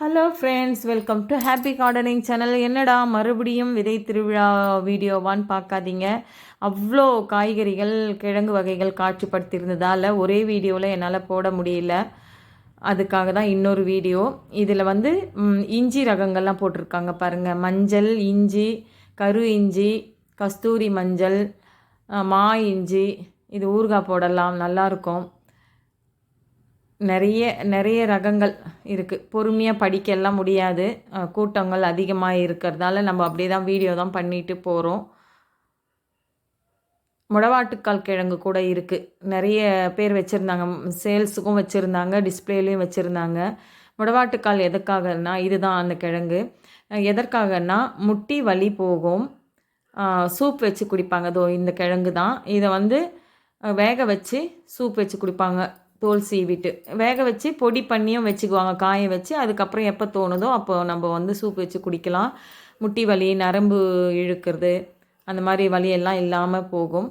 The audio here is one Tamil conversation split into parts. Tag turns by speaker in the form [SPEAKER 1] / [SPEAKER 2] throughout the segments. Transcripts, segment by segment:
[SPEAKER 1] Hello friends welcome to happy gardening channel என்னடா மறுபடியும் விதை திருவிழா வீடியோவான்னு பார்க்காதீங்க. அவ்வளோ காய்கறிகள் கிழங்கு வகைகள் காட்சிப்படுத்தியிருந்ததால் ஒரே வீடியோவில் என்னால் போட முடியல. அதுக்காக தான் இன்னொரு வீடியோ. இதில் வந்து இஞ்சி ரகங்கள்லாம் போட்டிருக்காங்க பாருங்கள் மஞ்சள் இஞ்சி கரு இஞ்சி கஸ்தூரி மஞ்சள் மா இஞ்சி இது ஊறுகாய் போடலாம். நல்லாயிருக்கும் நிறைய நிறைய ரகங்கள் இருக்குது பொறுமையாக படிக்கலாம் முடியாது. கூட்டங்கள் அதிகமாக இருக்கிறதால நம்ம அப்படியே தான் வீடியோ தான் பண்ணிட்டு போகிறோம் முடவாட்டுக்கால் கிழங்கு கூட இருக்குது நிறைய பேர் வச்சுருந்தாங்க. சேல்ஸுக்கும் வச்சுருந்தாங்க. டிஸ்பிளேலையும் வச்சுருந்தாங்க. முடவாட்டுக்கால் எதுக்காகனா இதுதான் அந்த கிழங்கு. எதற்காகனா எதற்காகன்னா முட்டி வலி போகும். சூப் வச்சு குடிப்பாங்க. இதோ இந்த கிழங்கு தான் இதை வந்து வேக வச்சு சூப் வச்சு குடிப்பாங்க. தோல் சீவிட்டு வேக வச்சு பொடி பண்ணியும் வச்சுக்குவாங்க. காய வச்சு அதுக்கப்புறம் எப்போ தோணுதோ அப்போ நம்ம வந்து சூப் வச்சு குடிக்கலாம். முட்டி வலி நரம்பு இழுக்கிறது அந்த மாதிரி வலியெல்லாம் இல்லாமல் போகும்.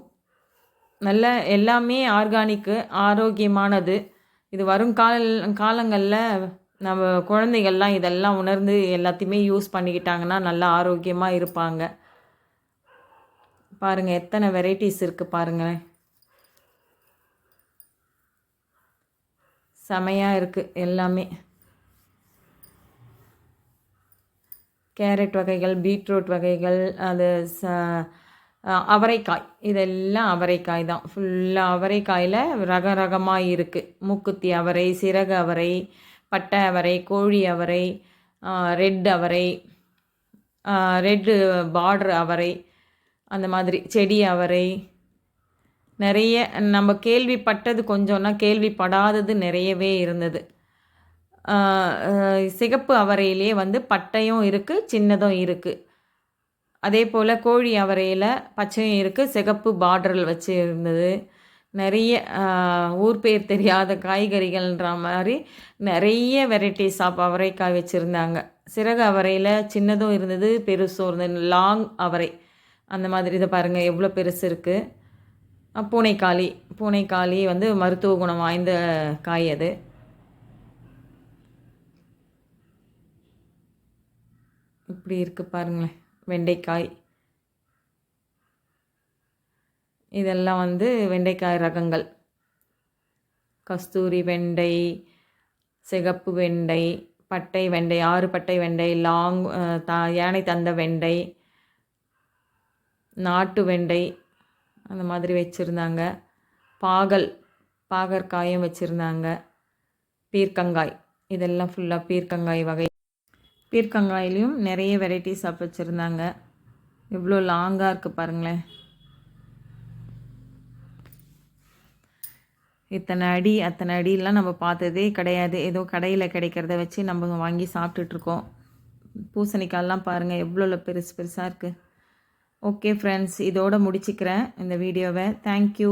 [SPEAKER 1] நல்ல எல்லாமே ஆர்கானிக்கு ஆரோக்கியமானது. இது வரும் கால காலங்களில் நம்ம குழந்தைகள்லாம் இதெல்லாம் உணர்ந்து எல்லாத்தையுமே யூஸ் பண்ணிக்கிட்டாங்கன்னா நல்லா ஆரோக்கியமாக இருப்பாங்க. பாருங்கள் எத்தனை வெரைட்டிஸ் இருக்குது பாருங்களேன். செமையாக இருக்குது எல்லாமே. கேரட் வகைகள் பீட்ரூட் வகைகள் அது ச அவரைக்காய். இதெல்லாம் அவரைக்காய் தான். ஃபுல்லாக அவரைக்காயில் ரக ரகமாக இருக்குது மூக்குத்தி அவரை சிறகு அவரை பட்டை அவரை கோழி அவரை ரெட் அவரை ரெட்டு பார்டர் அவரை அந்த மாதிரி செடி அவரை நிறைய நம்ம கேள்விப்பட்டது கொஞ்சம்னா கேள்விப்படாதது நிறையவே இருந்தது. சிகப்பு அவரையிலே வந்து பட்டையும் இருக்குது சின்னதும் இருக்குது அதே போல் கோழி அவரையில் பச்சையும் இருக்குது சிகப்பு பார்டரில் வச்சு இருந்தது. நிறைய ஊர் பேர் தெரியாத காய்கறிகள்ன்ற மாதிரி நிறைய வெரைட்டிஸ் ஆஃப் அவரைக்காய் வச்சுருந்தாங்க. சிறகு அவரையில் சின்னதும் இருந்தது பெருசும் இருந்தது லாங் அவரை. அந்த மாதிரி இதை பாருங்கள் எவ்வளோ பெருசு இருக்குது பூனைக்காளி. பூனைக்காளி வந்து மருத்துவ குணம் வாய்ந்த காய் அது. இப்படி இருக்குது பாருங்களேன் வெண்டைக்காய். இதெல்லாம் வந்து வெண்டைக்காய் ரகங்கள். கஸ்தூரி வெண்டை சிகப்பு வெண்டை பட்டை வெண்டை ஆறு பட்டை வெண்டை லாங் த யானை தந்த வெண்டை நாட்டு வெண்டை அந்த மாதிரி வச்சுருந்தாங்க. பாகல் பாகற்காயும் வச்சுருந்தாங்க. பீர்க்கங்காய் இதெல்லாம் ஃபுல்லாக பீர்க்கங்காய் வகை. பீர்க்கங்காயிலையும் நிறைய வெரைட்டிஸ் ஆஃப் வச்சுருந்தாங்க. இவ்வளோ லாங்காக இருக்குது பாருங்களேன். இத்தனை அடி அத்தனை அடியெலாம் நம்ம பார்த்ததே கிடையாது. ஏதோ கடையில் கிடைக்கிறத வச்சு நம்ம வாங்கி சாப்பிட்டுட்ருக்கோம் பூசணிக்காயெல்லாம் பாருங்கள் எவ்வளோ பெருசு பெருசாக இருக்குது ஓகே ஃப்ரெண்ட்ஸ் இதோடு முடிச்சுக்கிறேன் இந்த வீடியோவை. தேங்க்யூ